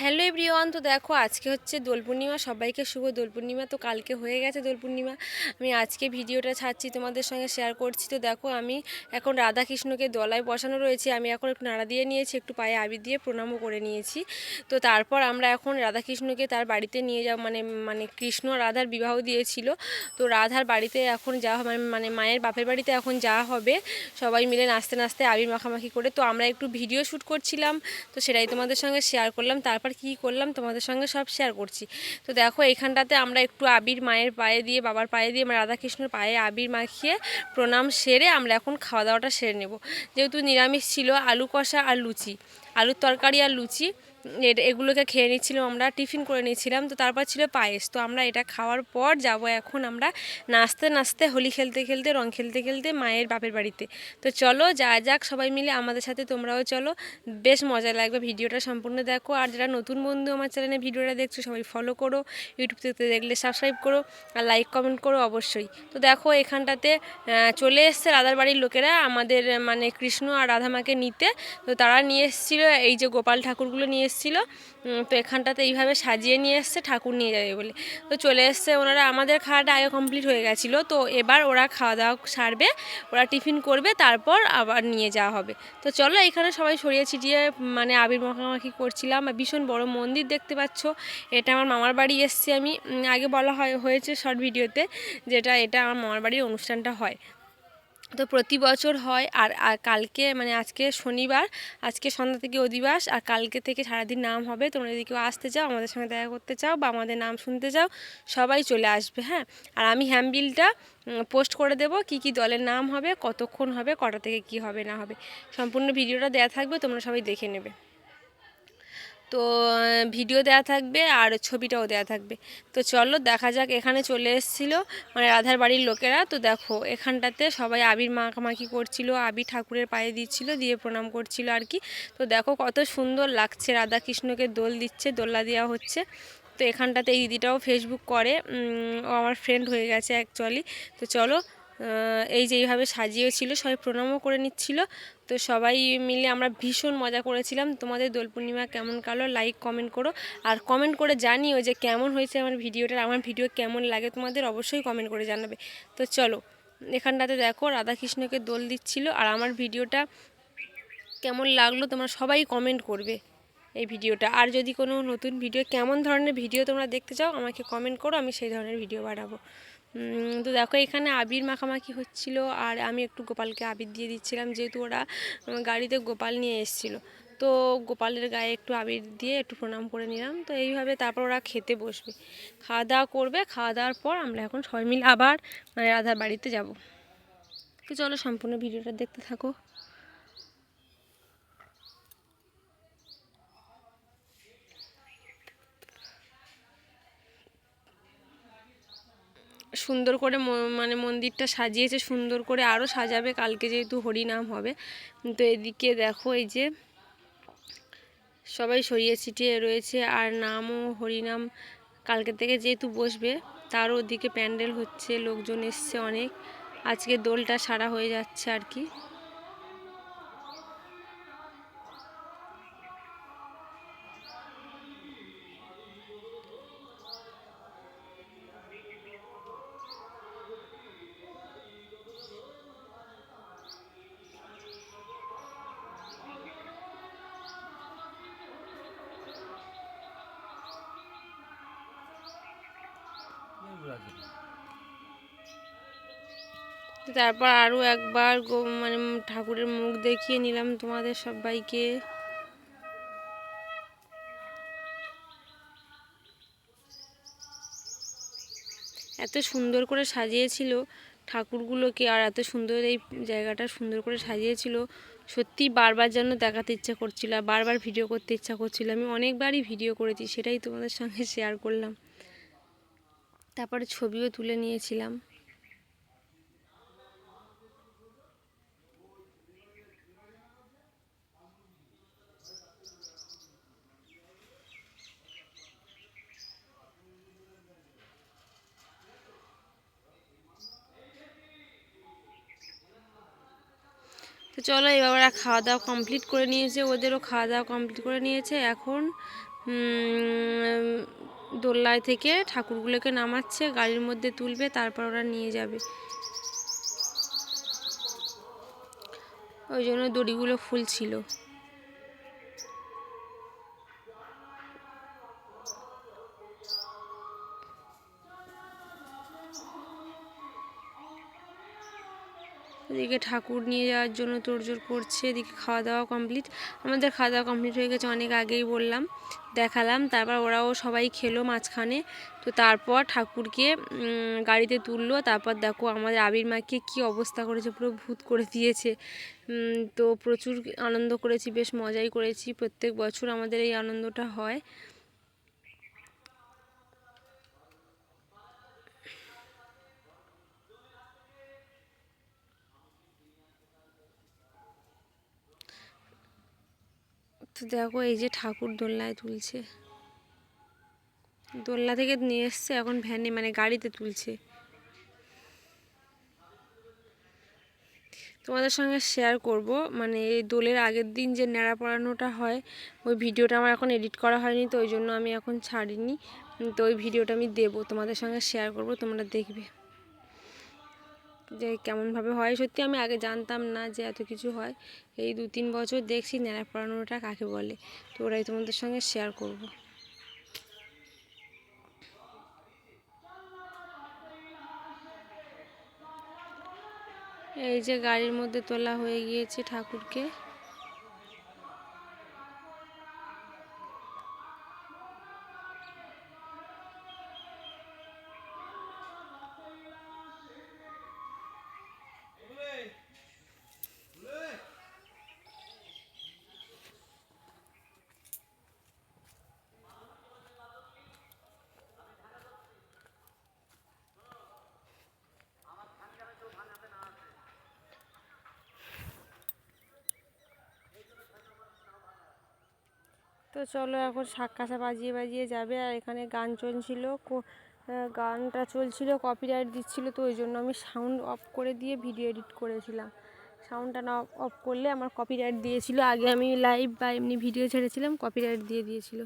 Hello everyone, তো দেখো আজকে হচ্ছে দোল পূর্ণিমা সবাইকে শুভ দোল পূর্ণিমা তো কালকে হয়ে গেছে দোল পূর্ণিমা আমি আজকে ভিডিওটা ছাড়ছি, তোমাদের সঙ্গে শেয়ার করছি। তো দেখো আমি এখন রাধাকৃষ্ণকে দলায় বসানো রয়েছে, আমি এখন একটু নাড়া দিয়ে নিয়েছি, একটু পায়ে আবির দিয়ে প্রণামও করে নিয়েছি। তো তারপর আমরা এখন রাধাকৃষ্ণকে তার বাড়িতে নিয়ে যাব মানে মানে কৃষ্ণ রাধার বিবাহ দিয়েছিল। তো রাধার বাড়িতে এখন যাওয়া হবে মানে মায়ের বাপের বাড়িতে এখন যাওয়া হবে। সবাই মিলে নাচতে নাচতে আবির মাখামাখি করে, তো আমরা একটু ভিডিও শ্যুট করছিলাম, তো সেটাই তোমাদের সঙ্গে শেয়ার করলাম। তারপর কি করলাম, তোমাদের সঙ্গে সব শেয়ার করছি। তো দেখো, এখানটাতে আমরা একটু আবির মায়ের পায়ে দিয়ে, বাবার পায়ে দিয়ে রাধাকৃষ্ণের পায়ে আবির মাখিয়ে প্রণাম সেরে আমরা এখন খাওয়া দাওয়াটা সেরে নেব। যেহেতু নিরামিষ ছিল, আলু কষা আর লুচি। আলুর তরকারি আর লুচি। এগুলোকে খেয়ে নিচ্ছিলাম, আমরা টিফিন করে নিয়েছিলাম তো তারপর ছিল পায়েস। তো আমরা এটা খাওয়ার পর যাব এখন আমরা নাচতে নাচতে, হোলি খেলতে খেলতে, রং খেলতে খেলতে মায়ের বাপের বাড়িতে। তো চলো, যা যাক, সবাই মিলে আমাদের সাথে তোমরাও চলো। বেশ মজা লাগবে ভিডিওটা সম্পূর্ণ দেখো। আর যারা নতুন বন্ধু আমার চ্যানেলে ভিডিওটা দেখছ, সবাই ফলো করো ইউটিউব থেকে দেখলে সাবস্ক্রাইব করো আর লাইক কমেন্ট করো অবশ্যই। তো দেখো, এখানটাতে চলে এসছে রাধার বাড়ির লোকেরা, আমাদের মানে কৃষ্ণ আর রাধামাকে নিতে। তো তারা নিয়ে এসেছিল, এই যে গোপাল ঠাকুরগুলো নিয়ে এসেছিল। তো এখানটাতে এইভাবে সাজিয়ে নিয়ে এসছে, ঠাকুর নিয়ে যাবে বলে। তো চলে এসছে ওনারা, আমাদের খাওয়াটা আগে কমপ্লিট হয়ে গেছিল। তো এবার ওরা খাওয়া দাওয়া সারবে, ওরা টিফিন করবে, তারপর আবার নিয়ে যাওয়া হবে। তো চলো এখানে সবাই ছড়িয়ে ছিটিয়ে মানে আবির মাখামাখি করছিলাম। ভীষণ বড় মন্দির দেখতে পাচ্ছ। এটা আমার মামার বাড়ি এসছি আমি। আগে বলা হয়, হয়েছে শর্ট ভিডিওতে যেটা এটা আমার মামার বাড়ির অনুষ্ঠানটা হয়। তো প্রতি বছর হয় আর কালকে মানে আজকে শনিবার, আজকে সন্ধ্যা থেকে অধিবাস আর কালকে থেকে সারাদিন নাম হবে। তোমরা যদি কেউ আসতে চাও, আমাদের সঙ্গে দেখা করতে চাও বা আমাদের নাম শুনতে চাও, সবাই চলে আসবে হ্যাঁ? আর আমি হ্যাম্বিলটা পোস্ট করে দেব কি কি দলের নাম হবে, কতক্ষণ হবে, কটা থেকে কি হবে, না হবে। সম্পূর্ণ ভিডিওটা দেওয়া থাকবে, তোমরা সবাই দেখে নেবে। তো ভিডিও দেওয়া থাকবে আর ছবিটাও দেওয়া থাকবে। তো চলো দেখা যাক, এখানে চলে এসেছিল মানে রাধার বাড়ির লোকেরা। তো দেখো, এখানটাতে সবাই আবির মাখামাখি করছিল, আবির ঠাকুরের পায়ে দিচ্ছিল, দিয়ে প্রণাম করছিল আর কি। তো দেখো কত সুন্দর লাগছে রাধা কৃষ্ণকে দোল দিচ্ছে, দোল্লা দেওয়া হচ্ছে। তো এখানটাতে এই দিদিটাও ফেসবুক করে ও আমার ফ্রেন্ড হয়ে গেছে অ্যাকচুয়ালি তো চলো এই যে এইভাবে সাজিয়েছিল, সবাই প্রণামও করে নিচ্ছিল। তো সবাই মিলে আমরা ভীষণ মজা করেছিলাম। তোমাদের দোল পূর্ণিমা কেমন কালো লাইক কমেন্ট করো। আর কমেন্ট করে জানিও যে কেমন হয়েছে আমার ভিডিওটা আমার ভিডিও কেমন লাগে তোমাদের অবশ্যই কমেন্ট করে জানাবে। তো চলো, এখানটাতে দেখো, রাধাকৃষ্ণকে দোল দিচ্ছিল। আর আমার ভিডিওটা কেমন লাগল তোমরা সবাই কমেন্ট করবে এই ভিডিওটা আর যদি কোনো নতুন ভিডিও কেমন ধরনের ভিডিও তোমরা দেখতে চাও, আমাকে কমেন্ট করো, আমি সেই ধরনের ভিডিও বানাবো। তো দেখো, এখানে আবির মাখামাখি হচ্ছিল আর আমি একটু গোপালকে আবির দিয়ে দিচ্ছিলাম, যেহেতু ওরা গাড়িতে গোপাল নিয়ে এসেছিল। তো গোপালের গায়ে একটু আবির দিয়ে একটু প্রণাম করে নিলাম। তো এইভাবে তারপর ওরা খেতে বসবে। খাওয়া দাওয়া করবে, খাওয়া দাওয়ার পর আমরা এখন সবাই মিলে আবার মানে রাধার বাড়িতে যাব। তো চলো, সম্পূর্ণ ভিডিওটা দেখতে থাকো। সুন্দর করে মানে মন্দিরটা সাজিয়েছে, সুন্দর করে আরও সাজাবে, কালকে যেহেতু হরিনাম হবে। তো এদিকে দেখো এই যে সবাই সরিয়ে ছিটিয়ে রয়েছে, আর নামও হরিনাম কালকে থেকে যেহেতু বসবে তার ওদিকে প্যান্ডেল হচ্ছে, লোকজন এসছে অনেক। আজকে দোলটা সারা হয়ে যাচ্ছে আর কি। তো তারপর আরও একবার মানে ঠাকুরের মুখ দেখিয়ে নিলাম তোমাদের সবাইকে। এত সুন্দর করে সাজিয়েছিল ঠাকুরগুলোকে আর এত সুন্দর এই জায়গাটা সুন্দর করে সাজিয়েছিল। সত্যি বারবার যেন দেখাতে ইচ্ছা করছিল, বারবার ভিডিও করতে ইচ্ছা করছিল। আমি অনেকবারই ভিডিও করেছি, সেটাই তোমাদের সঙ্গে শেয়ার করলাম। তারপরে ছবিও তুলে নিয়েছিলাম। তো চলো এবার ওরা খাওয়া দাওয়া কমপ্লিট করে নিয়েছে, ওদেরও খাওয়া দাওয়া কমপ্লিট করে নিয়েছে। এখন দোল্লায় থেকে ঠাকুরগুলোকে নামাচ্ছে, গাড়ির মধ্যে তুলবে, তারপর ওরা নিয়ে যাবে। ওই জন্য দড়িগুলো ফুল ছিল। এদিকে ঠাকুর নিয়ে যাওয়ার জন্য তোড়জোড় করছে, এদিকে খাওয়া দাওয়া কমপ্লিট আমাদের খাওয়া দাওয়া কমপ্লিট হয়ে গেছে, অনেক আগেই বললাম, দেখালাম। তারপর ওরাও সবাই খেলো মাঝখানে। তো তারপর ঠাকুরকে গাড়িতে তুললো। তারপর দেখো আমাদের আবির মাকে কী অবস্থা করেছে, পুরো ভূত করে দিয়েছে। তো প্রচুর আনন্দ করেছি, বেশ মজাই করেছি। প্রত্যেক বছর আমাদের এই আনন্দটা হয়। তো দেখো এই যে ঠাকুর দোলনায় তুলছে। দোলনা থেকে নিয়ে এসছে, এখন ভ্যানে মানে গাড়িতে তুলছে। তোমাদের সঙ্গে শেয়ার করব মানে এই দোলের আগের দিন যে ন্যাড়া পড়ানোটা হয়, ওই ভিডিওটা আমার এখন এডিট করা হয়নি, তো ওই জন্য আমি এখন ছাড়িনি। তো ওই ভিডিওটা আমি দেবো, তোমাদের সঙ্গে শেয়ার করব, তোমরা দেখবে। যে কেমনভাবে হয়, সত্যি আমি আগে জানতাম না যে এত কিছু হয়। এই দু তিন বছর দেখছি ন্যাড়া পড়ানোটা কাকে বলে, তো ওরাই তোমাদের সঙ্গে শেয়ার করব। এই যে গাড়ির মধ্যে তোলা হয়ে গিয়েছে ঠাকুরকে। তো চলো এখন শাক্কাশা বাজিয়ে বাজিয়ে যাবে। আর এখানে গান চলছিল গানটা চলছিল কপিরাইট দিচ্ছিল, তো ওই জন্য আমি সাউন্ড অফ করে দিয়ে ভিডিও এডিট করেছিলাম। সাউন্ডটা না অফ করলে আমার কপিরাইট দিয়েছিল। আগে আমি লাইভ বা এমনি ভিডিও ছেড়েছিলাম কপিরাইট দিয়ে দিয়েছিল।